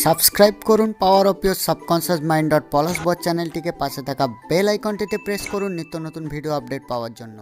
Subscribe করুন power of your subconscious mind dot Palash Bot চ্যানেলটিকে পাশে থাকা বেল আইকনটিতে প্রেস করুন নিত্য নতুন ভিডিও আপডেট পাওয়ার জন্য।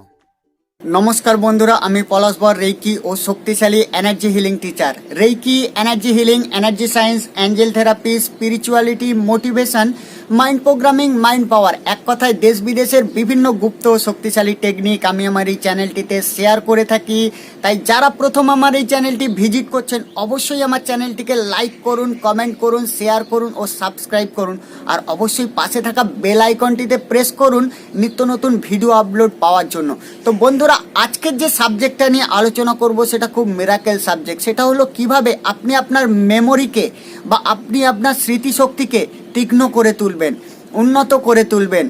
নমস্কার বন্ধুরা, আমি পলাশ বর রেইকি ও শক্তিশালী energy healing teacher reiki energy healing energy science angel therapy spirituality motivation mind programming mind power এক কথায় দেশ বিদেশের বিভিন্ন গুপ্ত শক্তিশালী টেকনিক আমি আমার এই চ্যানেলটিতে শেয়ার করে থাকি। তাই যারা প্রথম আমার এই চ্যানেলটি ভিজিট করছেন, অবশ্যই আমার চ্যানেলটিকে লাইক করুন কমেন্ট করুন শেয়ার করুন ও সাবস্ক্রাইব করুন। আর অবশ্যই পাশে থাকা বেল আইকনটিতে প্রেস করুন নিত্য নতুন ভিডিও আপলোড পাওয়ার জন্য। তো বন্ধুরা, আজকের যে সাবজেক্টটা নিয়ে আলোচনা করব, সেটা খুব মেরাকেল সাবজেক্ট সেটা হলো কীভাবে আপনি আপনার মেমোরিকে বা আপনি আপনার স্মৃতিশক্তিকে তীক্ষ্ণ করে তুলবেন, উন্নত করে তুলবেন,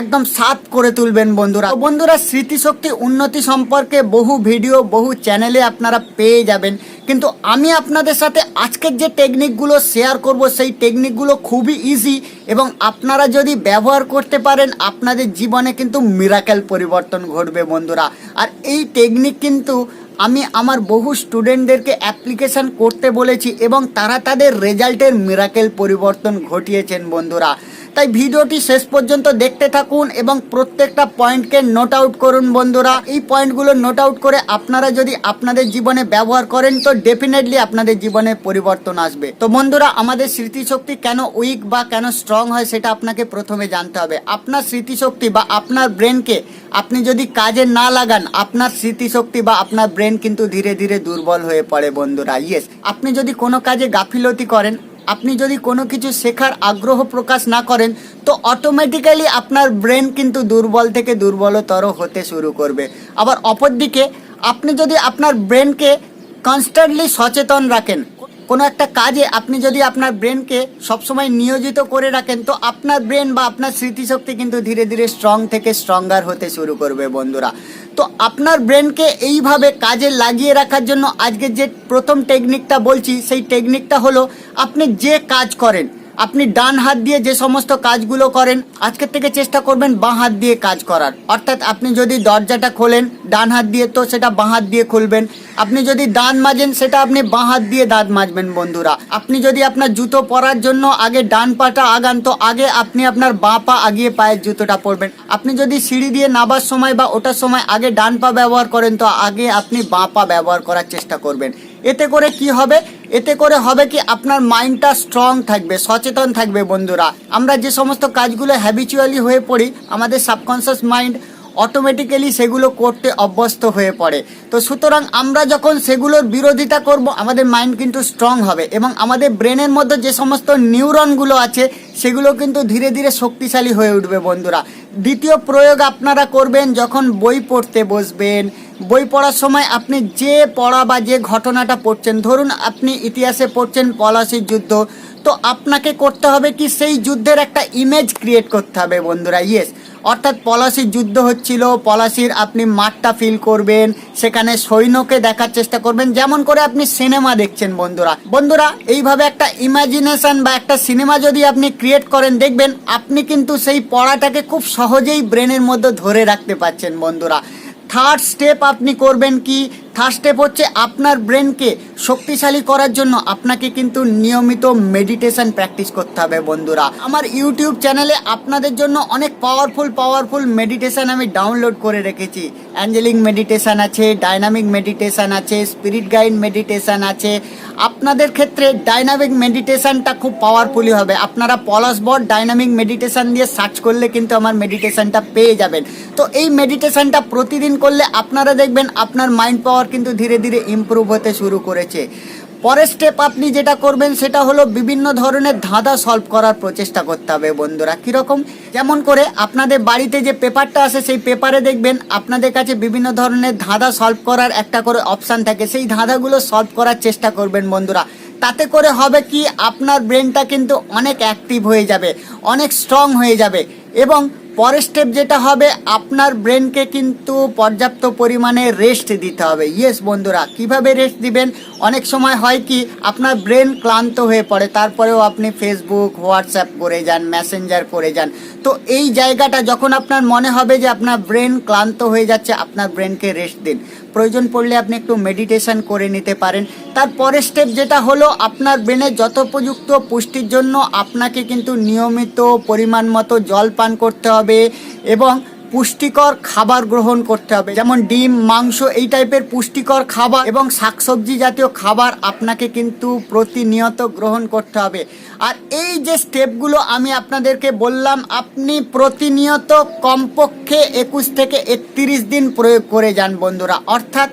একদম সাফ করে তুলবেন বন্ধুরা। বন্ধুরা, স্মৃতিশক্তি উন্নতি সম্পর্কে বহু ভিডিও, বহু চ্যানেলে আপনারা পেয়ে যাবেন। কিন্তু আমি আপনাদের সাথে আজকের যে টেকনিকগুলো শেয়ার করব, সেই টেকনিকগুলো খুবই ইজি এবং আপনারা যদি ব্যবহার করতে পারেন, আপনাদের জীবনে কিন্তু মিরাকেল পরিবর্তন ঘটবে বন্ধুরা। আর এই টেকনিক কিন্তু আমি আমার বহু স্টুডেন্টদেরকে অ্যাপ্লিকেশান করতে বলেছি এবং তারা তাদের রেজাল্টের মিরাকেল পরিবর্তন ঘটিয়েছেন, বন্ধুরা। তাই ভিডিওটি শেষ পর্যন্ত দেখতে থাকুন এবং প্রত্যেকটা পয়েন্টকে নোট আউট করুন বন্ধুরা। এই পয়েন্টগুলো নোট আউট করে আপনারা যদি আপনাদের জীবনে ব্যবহার করেন, তো ডেফিনেটলি আপনাদের জীবনে পরিবর্তন আসবে। তো বন্ধুরা, আমাদের স্মৃতিশক্তি কেন উইক বা কেন স্ট্রং হয় সেটা আপনাকে প্রথমে জানতে হবে। আপনার স্মৃতিশক্তি বা আপনার ব্রেনকে আপনি যদি কাজে না লাগান, আপনার স্মৃতিশক্তি বা আপনার ব্রেন কিন্তু ধীরে ধীরে দুর্বল হয়ে পড়ে বন্ধুরা। ইয়েস আপনি যদি কোনো কাজে গাফিলতি করেন আপনি যদি কোনো কিছু শেখার আগ্রহ প্রকাশ না করেন, তো অটোমেটিক্যালি আপনার ব্রেন কিন্তু দুর্বল থেকে দুর্বলতর হতে শুরু করবে। আবার অপরদিকে, আপনি যদি আপনার ব্রেনকে কনস্ট্যান্টলি সচেতন রাখেন কোনো একটা কাজে আপনি যদি আপনার ব্রেনকে সবসময় নিয়োজিত করে রাখেন, তো আপনার ব্রেন বা আপনার স্মৃতিশক্তি কিন্তু ধীরে ধীরে স্ট্রং থেকে স্ট্রঙ্গার হতে শুরু করবে বন্ধুরা। তো আপনার ব্রেনকে এইভাবে কাজে লাগিয়ে রাখার জন্য আজকে যে প্রথম টেকনিকটা বলছি, সেই টেকনিকটা হলো আপনি যে কাজ করেন আপনি ডান হাত দিয়ে যে সমস্ত কাজগুলো করেন, আজকের থেকে চেষ্টা করবেন বাঁ হাত দিয়ে কাজ করার। অর্থাৎ আপনি যদি দরজাটা খোলেন, ডান হাত দিয়ে তো সেটা বাঁ হাত দিয়ে খুলবেন। আপনি যদি দাঁত মাজেন, সেটা আপনি বাঁ হাত দিয়ে দাঁত মাজবেন, বন্ধুরা। আপনি যদি আপনার জুতো পরার জন্য আগে ডান পাটা আগান, তো আগে আপনি আপনার বাঁ পা আগিয়ে পায়ের জুতোটা পরবেন। আপনি যদি সিঁড়ি দিয়ে নাবার সময় বা ওঠার সময় আগে ডান পা ব্যবহার করেন, তো আগে আপনি বাঁ পা ব্যবহার করার চেষ্টা করবেন। এতে করে কি হবে? এতে করে হবে কি আপনার মাইন্ডটা স্ট্রং থাকবে, সচেতন থাকবে বন্ধুরা। আমরা যে সমস্ত কাজগুলো হ্যাবিচুয়ালি হয়ে পড়ি, আমাদের সাবকনসিয়াস মাইন্ড অটোমেটিক্যালি সেগুলো করতে অভ্যস্ত হয়ে পড়ে। তো সুতরাং আমরা যখন সেগুলোর বিরোধিতা করব, আমাদের মাইন্ড কিন্তু স্ট্রং হবে এবং আমাদের ব্রেনের মধ্যে যে সমস্ত নিউরনগুলো আছে, সেগুলো কিন্তু ধীরে ধীরে শক্তিশালী হয়ে উঠবে বন্ধুরা। দ্বিতীয় প্রয়োগ আপনারা করবেন যখন বই পড়তে বসবেন। বই পড়ার সময় আপনি যে পড়া বা যে ঘটনাটা পড়ছেন, ধরুন আপনি ইতিহাসে পড়ছেন পলাশির যুদ্ধ, তো আপনাকে করতে হবে কি সেই যুদ্ধের একটা ইমেজ ক্রিয়েট করতে হবে বন্ধুরা ইয়েস অর্থাৎ পলাশির যুদ্ধ হচ্ছিল, পলাশির আপনি মাঠটা ফিল করবেন, সেখানে সৈন্যকে দেখার চেষ্টা করবেন, যেমন করে আপনি সিনেমা দেখছেন বন্ধুরা। বন্ধুরা, এইভাবে একটা ইমাজিনেশন বা একটা সিনেমা যদি আপনি ক্রিয়েট করেন, দেখবেন আপনি কিন্তু সেই পড়াটাকে খুব সহজেই ব্রেনের মধ্যে ধরে রাখতে পারছেন বন্ধুরা। থার্ড স্টেপ আপনি করবেন কি? থার্ড স্টেপ হচ্ছে আপনার ব্রেনকে শক্তিশালী করার জন্য আপনাকে কিন্তু নিয়মিত মেডিটেশন প্র্যাকটিস করতে হবে বন্ধুরা। আমার ইউটিউব চ্যানেলে আপনাদের জন্য অনেক পাওয়ারফুল পাওয়ারফুল মেডিটেশন আমি ডাউনলোড করে রেখেছি। অ্যাঞ্জেলিং মেডিটেশন আছে ডাইনামিক মেডিটেশন আছে স্পিরিট গাইড মেডিটেশন আছে। আপনাদের ক্ষেত্রে ডাইনামিক মেডিটেশনটা খুব পাওয়ারফুলি হবে। আপনারা পলাশ বট ডাইনামিক মেডিটেশন দিয়ে সার্চ করলে কিন্তু আমার মেডিটেশনটা পেয়ে যাবেন। তো এই মেডিটেশনটা প্রতিদিন করলে আপনারা দেখবেন আপনার মাইন্ড পাওয়ার কিন্তু ধীরে ধীরে ইমপ্রুভ হতে শুরু করেছে। পরের স্টেপ আপনি যেটা করবেন সেটা হলো বিভিন্ন ধরনের ধাঁধা সলভ করার প্রচেষ্টা করতে হবে বন্ধুরা। কীরকম? যেমন করে আপনাদের বাড়িতে যে পেপারটা আসে সেই পেপারে দেখবেন আপনাদের কাছে বিভিন্ন ধরনের ধাঁধা সলভ করার একটা করে অপশান থাকে। সেই ধাঁধাগুলো সলভ করার চেষ্টা করবেন বন্ধুরা। তাতে করে হবে কি? আপনার ব্রেনটা কিন্তু অনেক অ্যাক্টিভ হয়ে যাবে, অনেক স্ট্রং হয়ে যাবে এবং পরের স্টেপ যেটা হবে, আপনার ব্রেনকে কিন্তু পর্যাপ্ত পরিমাণে রেস্ট দিতে হবে। ইয়েস বন্ধুরা, কীভাবে রেস্ট দিবেন? অনেক সময় হয় কি, আপনার ব্রেন ক্লান্ত হয়ে পড়ে, তারপরেও আপনি ফেসবুক হোয়াটসঅ্যাপ করে যান মেসেঞ্জার করে যান। তো এই জায়গাটা যখন আপনার মনে হবে যে আপনার ব্রেন ক্লান্ত হয়ে যাচ্ছে, আপনার ব্রেনকে রেস্ট দিন। প্রয়োজন পড়লে আপনি একটু মেডিটেশন করে নিতে পারেন। তারপরের স্টেপ যেটা হলো, আপনার ব্রেনের যথোপযুক্ত পুষ্টির জন্য আপনাকে কিন্তু নিয়মিত পরিমাণ মতো জল পান করতে হবে এবং পুষ্টিকর খাবার গ্রহণ করতে হবে। যেমন ডিম, মাংস এই টাইপের পুষ্টিকর খাবার এবং শাকসবজি জাতীয় খাবার আপনাকে কিন্তু প্রতিনিয়ত গ্রহণ করতে হবে। আর এই যে স্টেপগুলো আমি আপনাদেরকে বললাম, আপনি প্রতিনিয়ত কমপক্ষে একুশ থেকে একত্রিশ দিন প্রয়োগ করে যান বন্ধুরা। অর্থাৎ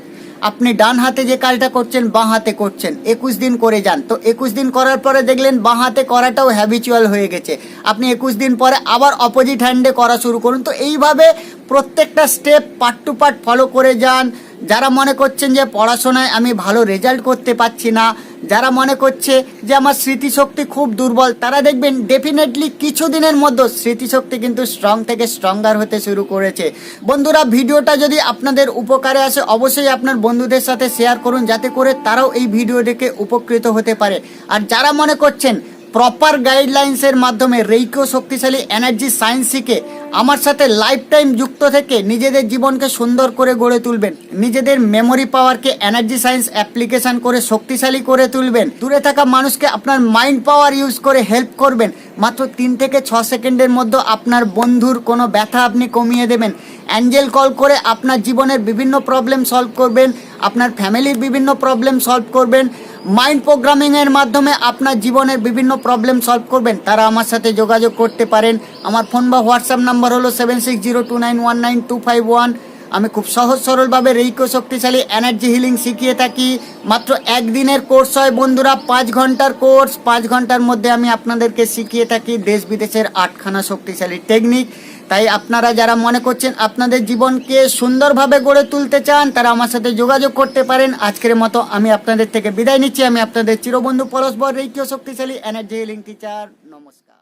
আপনি ডান হাতে যে কাজটা করছেন, বাঁ হাতে করছেন। একুশ দিন করে যান। তো একুশ দিন করার পরে দেখলেন বাঁ হাতে করাটাও হ্যাবিচুয়াল হয়ে গেছে। আপনি একুশ দিন পরে আবার অপোজিট হ্যান্ডে করা শুরু করুন। তো এইভাবে প্রত্যেকটা step part to part follow করে যান। যারা মনে করছেন যে পড়াশোনায় আমি ভালো রেজাল্ট করতে পারছি না যারা মনে করছে যে আমার স্মৃতিশক্তি খুব দুর্বল, তারা দেখবেন ডেফিনেটলি কিছুদিনের মধ্যে স্মৃতিশক্তি কিন্তু স্ট্রং থেকে স্ট্রঙ্গার হতে শুরু করেছে। বন্ধুরা, ভিডিওটা যদি আপনাদের উপকারে আসে, অবশ্যই আপনার বন্ধুদের সাথে শেয়ার করুন, যাতে করে তারাও এই ভিডিও দেখে উপকৃত হতে পারে। আর যারা মনে করছেন প্রপার গাইডলাইন্সের মাধ্যমে রেইকো শক্তিশালী এনার্জি সায়েন্স শিখে আমার সাথে লাইফ টাইম যুক্ত থেকে নিজেদের জীবনকে সুন্দর করে গড়ে তুলবেন। নিজেদের মেমোরি পাওয়ারকে এনার্জি সায়েন্স অ্যাপ্লিকেশন করে শক্তিশালী করে তুলবেন। দূরে থাকা মানুষকে আপনার মাইন্ড পাওয়ার ইউজ করে হেল্প করবেন। মাত্র তিন থেকে ছ সেকেন্ডের মধ্যে আপনার বন্ধুর কোনো ব্যথা আপনি কমিয়ে দেবেন। অ্যাঞ্জেল কল করে আপনার জীবনের বিভিন্ন প্রবলেম সলভ করবেন। আপনার ফ্যামিলির বিভিন্ন প্রবলেম সলভ করবেন। মাইন্ড প্রোগ্রামিংয়ের মাধ্যমে আপনার জীবনের বিভিন্ন প্রবলেম সলভ করবেন। তারা আমার সাথে যোগাযোগ করতে পারেন। আমার ফোন বা হোয়াটসঅ্যাপ নাম্বার হলো seven six zero two nine one nine two five one আমি খুব সহজ সরলভাবে রেইকো শক্তিশালী এনার্জি হিলিং শিখিয়ে থাকি। মাত্র একদিনের কোর্স হয় বন্ধুরা, পাঁচ ঘণ্টার কোর্স পাঁচ ঘণ্টার মধ্যে আমি আপনাদেরকে শিখিয়ে থাকি দেশ বিদেশের আটখানা শক্তিশালী টেকনিক তাই আপনারা যারা মনে করছেন আপনাদের জীবনকে সুন্দরভাবে গড়ে তুলতে চান, তারা আমার সাথে যোগাযোগ করতে পারেন। আজকের মতো আমি আপনাদের থেকে বিদায় নিচ্ছি। আমি আপনাদের চিরবন্ধু পরস্পর রেইকো শক্তিশালী এনার্জি হিলিং টিচার নমস্কার।